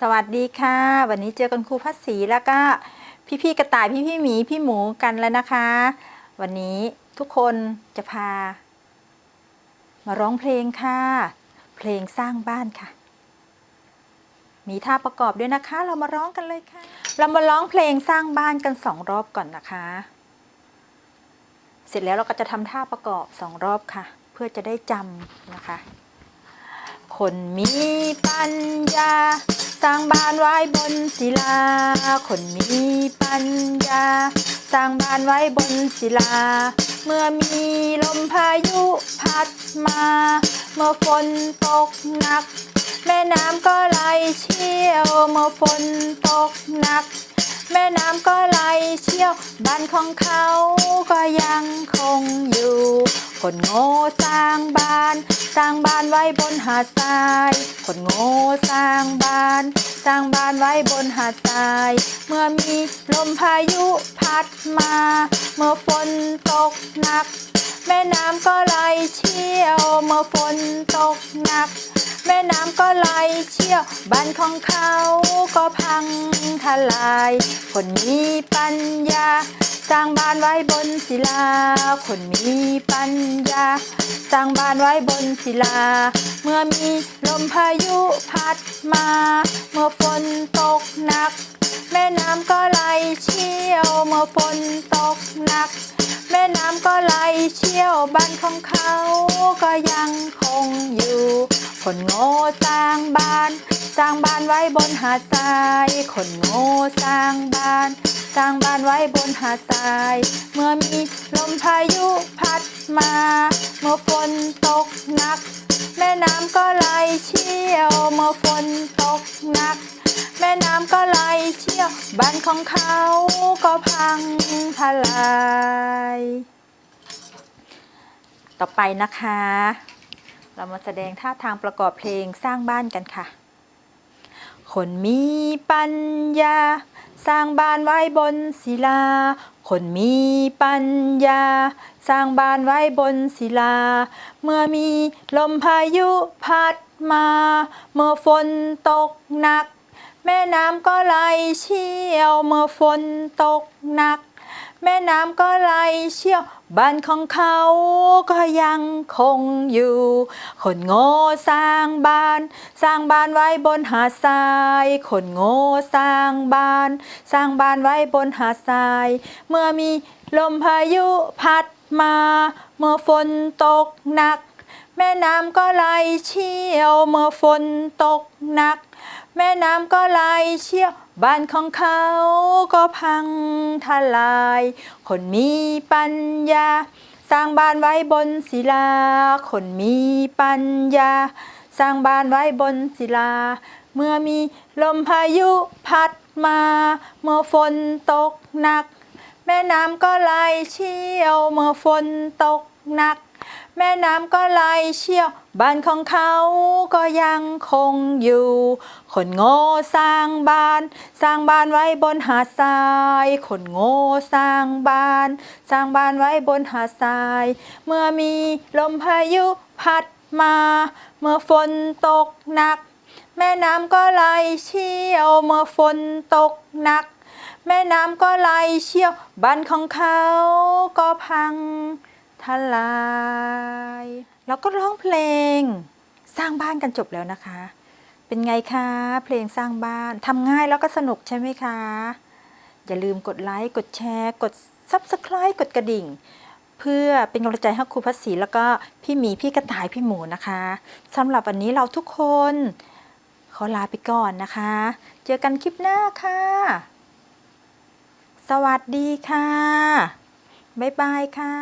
สวัสดีค่ะ วันนี้เจอกันครูพัศศรีแล้วก็พี่ๆกระต่ายพี่ๆหมีพี่หมูกันแล้วนะคะ วันนี้ทุกคนจะพา มาร้องเพลงค่ะ เพลงสร้างบ้านค่ะ มีท่าประกอบด้วยนะคะ เรามาร้องกันเลยค่ะ เรามาร้องเพลงสร้างบ้านกันสองรอบก่อนนะคะ เสร็จแล้วเราก็จะทำท่าประกอบสองรอบค่ะ เพื่อจะได้จำนะคะ คนมีปัญญา สร้างบ้านไว้บนศิลา คนมีปัญญา สร้างบ้านไว้บนศิลา เมื่อมีลมพายุพัดมา เมื่อฝนตกหนัก แม่น้ำก็ไหลเชี่ยว เมื่อฝนตกหนัก แม่น้ำก็ไหลเชี่ยว บ้านของเขาก็ยังคงอยู่ คนโง่สร้างบ้าน สร้างบ้านไว้บนหาดทราย คนโง่สร้างบ้าน สร้างบ้านไว้บนหาดทราย เมื่อมีลมพายุพัดมา เมื่อฝนตกหนัก แม่น้ำก็ไหลเชี่ยวเมื่อฝนตกหนัก แม่น้ำก็ไหลเชี่ยวบ้านของเขาก็พังทลาย คนมีปัญญาสร้างบ้านไว้บนศิลา คนมีปัญญาสร้างบ้านไว้บนศิลา เมื่อมีลมพายุพัดมา เมื่อฝนตกหนัก เชี่ยวบ้านของเขาก็ยังคงอยู่ คนโง่สร้างบ้าน สร้างบ้านไว้บนหาดทราย คนโง่สร้างบ้าน สร้างบ้านไว้บนหาดทราย เมื่อมีลมพายุพัดมา เมื่อฝนตกหนัก แม่น้ำก็ไหลเชี่ยว เมื่อฝนตกหนักแม่น้ำก็ไหลเชี่ยว บ้านของเขาก็พังทลาย ต่อไปนะคะ เรามาแสดงท่าทางประกอบเพลงสร้างบ้านกันค่ะ คนมีปัญญา สร้างบ้านไว้บนศิลา คนมีปัญญา สร้างบ้านไว้บนศิลา เมื่อมีลมพายุพัดมา เมื่อฝนตกหนัก แม่น้ำก็ไหลเชี่ยว เมื่อฝนตกหนัก แม่น้ำก็ไหลเชี่ยว บ้านของเขาก็ยังคงอยู่ คนโง่สร้างบ้าน สร้างบ้านไว้บนหาดทราย คนโง่สร้างบ้าน สร้างบ้านไว้บนหาดทราย เมื่อมีลมพายุพัดมา เมื่อฝนตกหนัก แม่น้ำก็ไหลเชี่ยว เมื่อฝนตกหนัก แม่น้ำก็ไหลเชี่ยวบ้านของเขาก็พังทลาย คนมีปัญญา สร้างบ้านไว้บนศิลา คนมีปัญญา สร้างบ้านไว้บนศิลา เมื่อมีลมพายุพัดมา เมื่อฝนตกหนัก แม่น้ำก็ไหลเชี่ยว เมื่อฝนตกหนัก แม่น้ำก็ไหลเชี่ยว บ้านของเขาก็ยังคงอยู่ คนโง่สร้างบ้าน สร้างบ้านไว้บนหาดทราย คนโง่สร้างบ้าน สร้างบ้านไว้บนหาดทราย เมื่อมีลมพายุพัดมา เมื่อฝนตกหนัก แม่น้ำก็ไหลเชี่ยว เมื่อฝนตกหนัก แม่น้ำก็ไหลเชี่ยว บ้านของเขาก็พัง ทลาย แล้วก็ร้องเพลง สร้างบ้านกันจบแล้วนะคะ เป็นไงคะ เพลงสร้างบ้านทำง่ายแล้วก็สนุกใช่ไหมคะ อย่าลืมกดไลค์ กดแชร์ กด Subscribe กดกระดิ่ง เพื่อเป็นกำลังใจให้ครูพัศรีแล้วก็พี่หมีพี่กระต่ายพี่หมูนะคะสำหรับวันนี้เราทุกคน ขอลาไปก่อนนะคะ เจอกันคลิปหน้าค่ะ สวัสดีค่ะ บ๊ายบายค่ะ